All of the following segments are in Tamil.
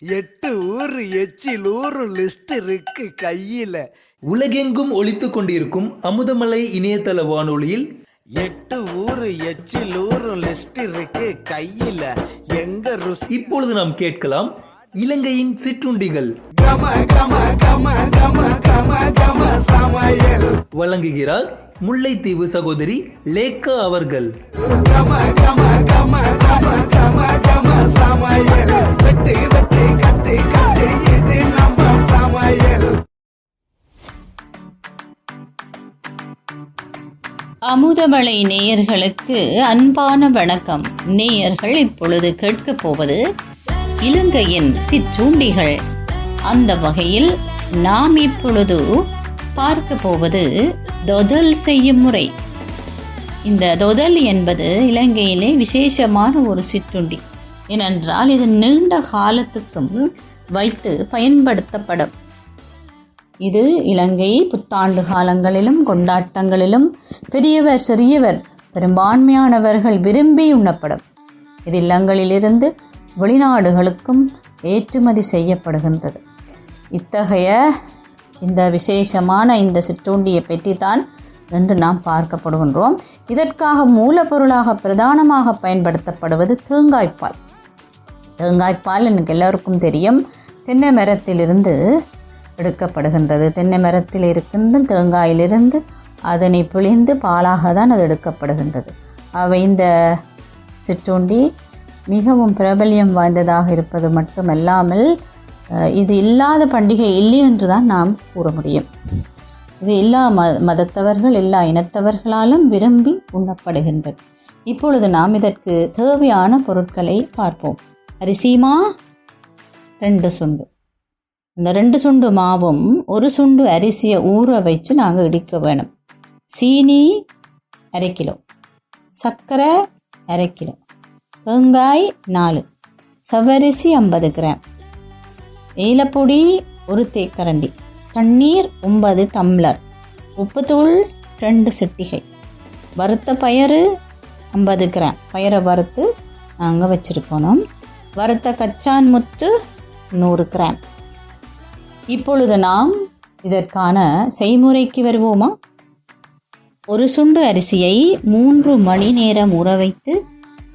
எட்டு ஊரு எச்சில் ஊரு லிஸ்ட் இருக்கு கையில. உலகெங்கும் ஒலித்துக் கொண்டிருக்கும் அமுதமலை இணையதள வானொலியில் எட்டு ஊரு எச்சில் ஊரு லிஸ்ட் இருக்கு கையில. எங்க ருசி இப்பொழுது நாம் கேட்கலாம் இலங்கையின் சிற்றுண்டிகள். கம கம கம கம கம கம சமையல். வழங்குகிறார் முல்லைத்தீவு சகோதரி லேக்கா அவர்கள். கம கம கம கம கம கம சமையல். வெட்டு அமுதமலை நேயர்களுக்கு அன்பான வணக்கம். நேயர்கள் இப்பொழுது கேட்கப் போவது இலங்கையின் சிற்றூண்டிகள். அந்த வகையில் நாம் இப்பொழுது பார்க்க போவது தொதல் செய்யும் முறை. இந்த தொதல் என்பது இலங்கையிலே விசேஷமான ஒரு சிற்றுண்டி. ஏனென்றால் இது நீண்ட காலத்துக்கும் வைத்து பயன்படுத்தப்படும். இது இலங்கை புத்தாண்டு காலங்களிலும் கொண்டாட்டங்களிலும் பெரியவர் சிறியவர் பெரும்பான்மையானவர்கள் விரும்பி உண்ணப்படும். இது இல்லங்களிலிருந்து வெளிநாடுகளுக்கும் ஏற்றுமதி செய்யப்படுகின்றது. இத்தகைய இந்த விசேஷமான இந்த சிற்றுண்டியை பற்றித்தான் என்று நாம் பார்க்கப்படுகின்றோம். இதற்காக மூலப்பொருளாக பிரதானமாக பயன்படுத்தப்படுவது தேங்காய்ப்பால் தேங்காய்ப்பால் எனக்கு எல்லோருக்கும் தெரியும். தென்னை மரத்திலிருந்து எடுக்கப்படுகின்றது. தென்னை மரத்தில் இருக்கின்ற தேங்காயிலிருந்து அதனை பிழிந்து பாலாக தான் அது எடுக்கப்படுகின்றது. அவை இந்த சிற்றுண்டி மிகவும் பிரபல்யம் வாய்ந்ததாக இருப்பது மட்டுமல்லாமல் இது இல்லாத பண்டிகை இல்லை என்று தான் நாம் கூற முடியும். இது எல்லா ம மதத்தவர்கள் எல்லா இனத்தவர்களாலும் விரும்பி உண்ணப்படுகின்றது. இப்பொழுது நாம் இதற்கு தேவையான பொருட்களை பார்ப்போம். அரிசிமா? ரெண்டு சுண்டு. இந்த ரெண்டு சுண்டு மாவும் ஒரு சுண்டு அரிசியை ஊற வச்சு நாங்கள் இடிக்க வேணும். சீனி அரை கிலோ சர்க்கரை அரை கிலோ தேங்காய் நாலு சவரிசி ஐம்பது கிராம் ஏலப்பொடி ஒரு தேக்கரண்டி தண்ணீர் ஒன்பது டம்ளர் உப்புத்தூள் ரெண்டு சிட்டிகை வறுத்த பயறு ஐம்பது கிராம். பயிரை வறுத்து நாங்கள் வச்சுருக்கணும். வறுத்த கச்சான் முத்து நூறு கிராம். இப்பொழுது நாம் இதற்கான செய்முறைக்கு வருவோமா? ஒரு சுண்டு அரிசியை மூன்று மணி நேரம் ஊற வைத்து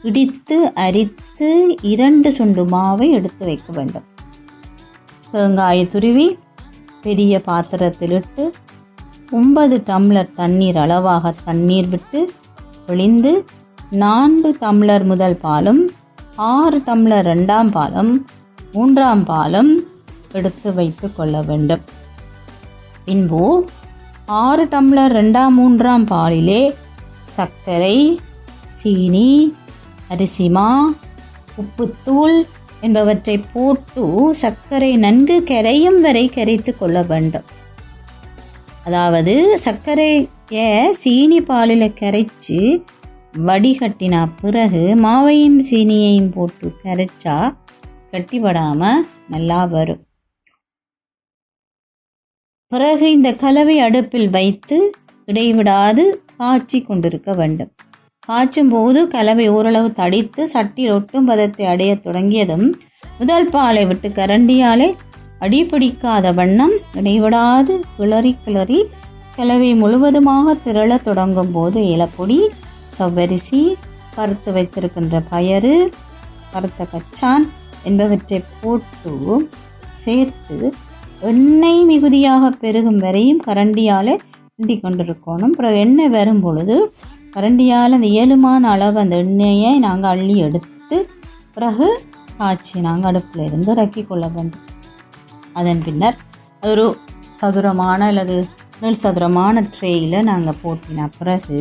இடித்து அரித்து இரண்டு சுண்டு மாவை எடுத்து வைக்க வேண்டும். தேங்காயை துருவி பெரிய பாத்திரத்தில் இட்டு ஒன்பது டம்ளர் தண்ணீர் அளவாக தண்ணீர் விட்டு ஒளிந்து நான்கு டம்ளர் முதல் பாலும் ஆறு டம்ளர் ரெண்டாம் பாலும் மூன்றாம் பாலும் எடுத்து வைத்து கொள்ள வேண்டும். பின்பு ஆறு டம்ளர் ரெண்டாம் மூன்றாம் பாலிலே சர்க்கரை சீனி அரிசிமா உப்புத்தூள் என்பவற்றை போட்டு சர்க்கரை நன்கு கரையும் வரை கரைத்து கொள்ள வேண்டும். அதாவது சர்க்கரையை சீனி பாலில் கரைச்சு வடிகட்டினா பிறகு மாவையும் சீனியையும் போட்டு கரைச்சா கட்டிப்படாமல் நல்லா வரும். பிறகு இந்த கலவை அடுப்பில் வைத்து இடைவிடாது காய்ச்சி கொண்டிருக்க வேண்டும். காய்ச்சும் போது கலவை ஓரளவு தடித்து சட்டியில் ஒட்டும் பதத்தை அடையத் தொடங்கியதும் முதல் பாலை விட்டு கரண்டியாலே அடிபிடிக்காத வண்ணம் இடைவிடாது கிளறி கிளறி கலவை முழுவதுமாக திரளத் தொடங்கும் போது இலப்பொடி சவ்வரிசி பருத்து வைத்திருக்கின்ற பயறு பருத்த கச்சான் என்பவற்றை போட்டு சேர்த்து எண்ணெய் மிகுதியாக பெருகும் வரையும் கரண்டியால் கிண்டி கொண்டிருக்கணும். அப்புறம் எண்ணெய் வரும் பொழுது கரண்டியால் அந்த ஏழுமான அளவு அந்த எண்ணெயை நாங்கள் அள்ளி எடுத்து பிறகு காய்ச்சி நாங்கள் அடுப்பில் இருந்து இறக்கி கொள்ள வேண்டும். அதன் பின்னர் ஒரு சதுரமான அல்லது நெல் சதுரமான ட்ரேயில் நாங்கள் போட்டின பிறகு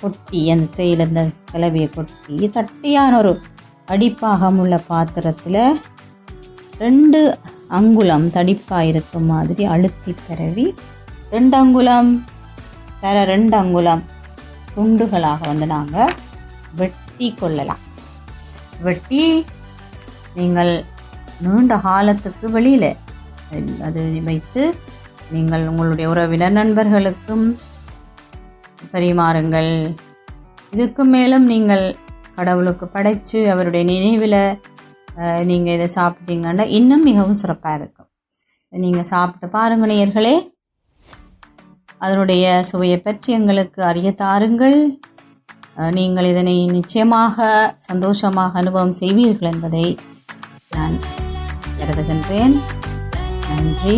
கொட்டி அந்த ட்ரேயில் இந்த கிளவியை கொட்டி தட்டியான ஒரு அடிப்பாகம் உள்ள பாத்திரத்தில் ரெண்டு அங்குலம் தடிப்பாக இருக்கும் மாதிரி அழுத்தி தரவி ரெண்டு அங்குலம் வேற ரெண்டு அங்குலம் துண்டுகளாக வந்து நாங்கள் வெட்டி கொள்ளலாம். வெட்டி நீங்கள் நீண்ட காலத்துக்கு வெளியில் அது வைத்து நீங்கள் உங்களுடைய உறவினர் நண்பர்களுக்கும் பரிமாறுங்கள். இதுக்கு மேலும் நீங்கள் கடவுளுக்கு படைத்து அவருடைய நினைவில் நீங்கள் இதை சாப்பிட்டீங்கன்னா இன்னும் மிகவும் சிறப்பாக இருக்கும். நீங்கள் சாப்பிட்டு பாருங்க நேயர்களே. அதனுடைய சுவையை பற்றி எங்களுக்கு அறிய தாருங்கள். நீங்கள் இதனை நிச்சயமாக சந்தோஷமாக அனுபவம் செய்வீர்கள் என்பதை நான் கருதுகின்றேன். நன்றி.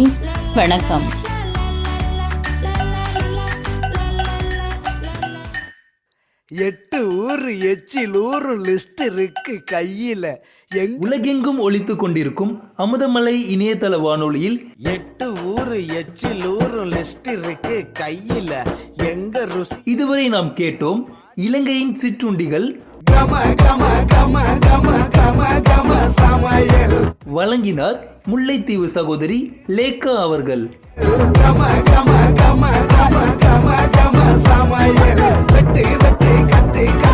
வணக்கம். எட்டு ஊரு எச்சில் ஊரு லிஸ்ட் இருக்கு கையில. உலகெங்கும் ஒலித்து கொண்டிருக்கும் அமுதமலை இணையதள வானொலியில் எட்டு ஊரு எச்சில் ஊரு லிஸ்ட் இருக்கு கையில. எங்க ருசி இதுவரை நாம் கேட்டோம் இலங்கையின் சிற்றுண்டிகள் கம கம கம கம கம கம சமையல். வழங்கினார் முல்லைத்தீவு சகோதரி லேக்கா அவர்கள். சமையல் வெட்டி வெட்டி கட்டி